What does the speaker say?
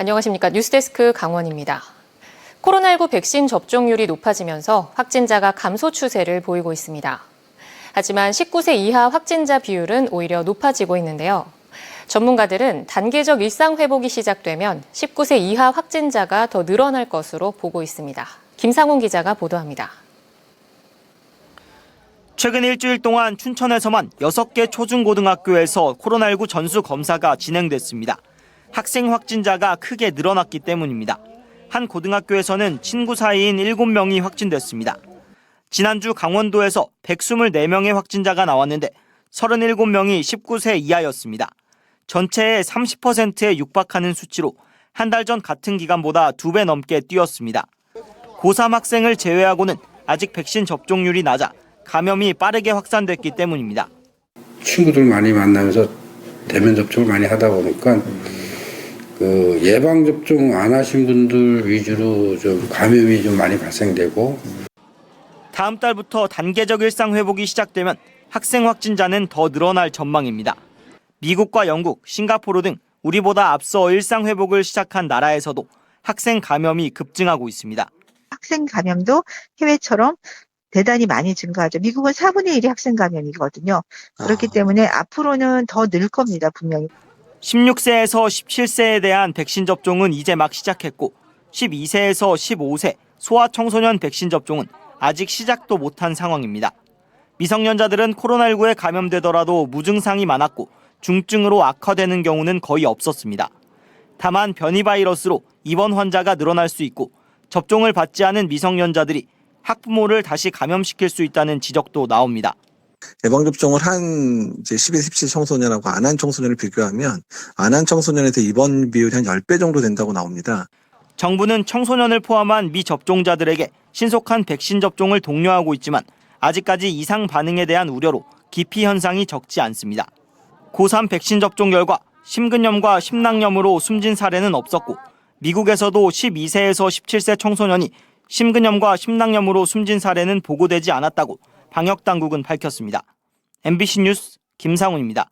안녕하십니까. 뉴스데스크 강원입니다. 코로나19 백신 접종률이 높아지면서 확진자가 감소 추세를 보이고 있습니다. 하지만 19세 이하 확진자 비율은 오히려 높아지고 있는데요. 전문가들은 단계적 일상 회복이 시작되면 19세 이하 확진자가 더 늘어날 것으로 보고 있습니다. 김상훈 기자가 보도합니다. 최근 일주일 동안 춘천에서만 6개 초중고등학교에서 코로나19 전수 검사가 진행됐습니다. 학생 확진자가 크게 늘어났기 때문입니다. 한 고등학교에서는 친구 사이인 7명이 확진됐습니다. 지난주 강원도에서 124명의 확진자가 나왔는데 37명이 19세 이하였습니다. 전체의 30%에 육박하는 수치로 한 달 전 같은 기간보다 두 배 넘게 뛰었습니다. 고3 학생을 제외하고는 아직 백신 접종률이 낮아 감염이 빠르게 확산됐기 때문입니다. 친구들 많이 만나면서 대면 접촉을 많이 하다 보니까 그 예방 접종 안 하신 분들 위주로 좀 감염이 좀 많이 발생되고 다음 달부터 단계적 일상 회복이 시작되면 학생 확진자는 더 늘어날 전망입니다. 미국과 영국, 싱가포르 등 우리보다 앞서 일상 회복을 시작한 나라에서도 학생 감염이 급증하고 있습니다. 학생 감염도 해외처럼 대단히 많이 증가하죠. 미국은 4분의 1이 학생 감염이거든요. 그렇기 때문에 앞으로는 더 늘 겁니다, 분명히. 16세에서 17세에 대한 백신 접종은 이제 막 시작했고 12세에서 15세 소아청소년 백신 접종은 아직 시작도 못한 상황입니다. 미성년자들은 코로나19에 감염되더라도 무증상이 많았고 중증으로 악화되는 경우는 거의 없었습니다. 다만 변이 바이러스로 입원 환자가 늘어날 수 있고 접종을 받지 않은 미성년자들이 학부모를 다시 감염시킬 수 있다는 지적도 나옵니다. 예방접종을 한 이제 12, 17 청소년하고 안 한 청소년을 비교하면 안 한 청소년에 대해 입원 비율이 한 10배 정도 된다고 나옵니다. 정부는 청소년을 포함한 미접종자들에게 신속한 백신 접종을 독려하고 있지만 아직까지 이상 반응에 대한 우려로 기피 현상이 적지 않습니다. 고3 백신 접종 결과 심근염과 심낭염으로 숨진 사례는 없었고 미국에서도 12세에서 17세 청소년이 심근염과 심낭염으로 숨진 사례는 보고되지 않았다고 방역 당국은 밝혔습니다. MBC 뉴스 김상훈입니다.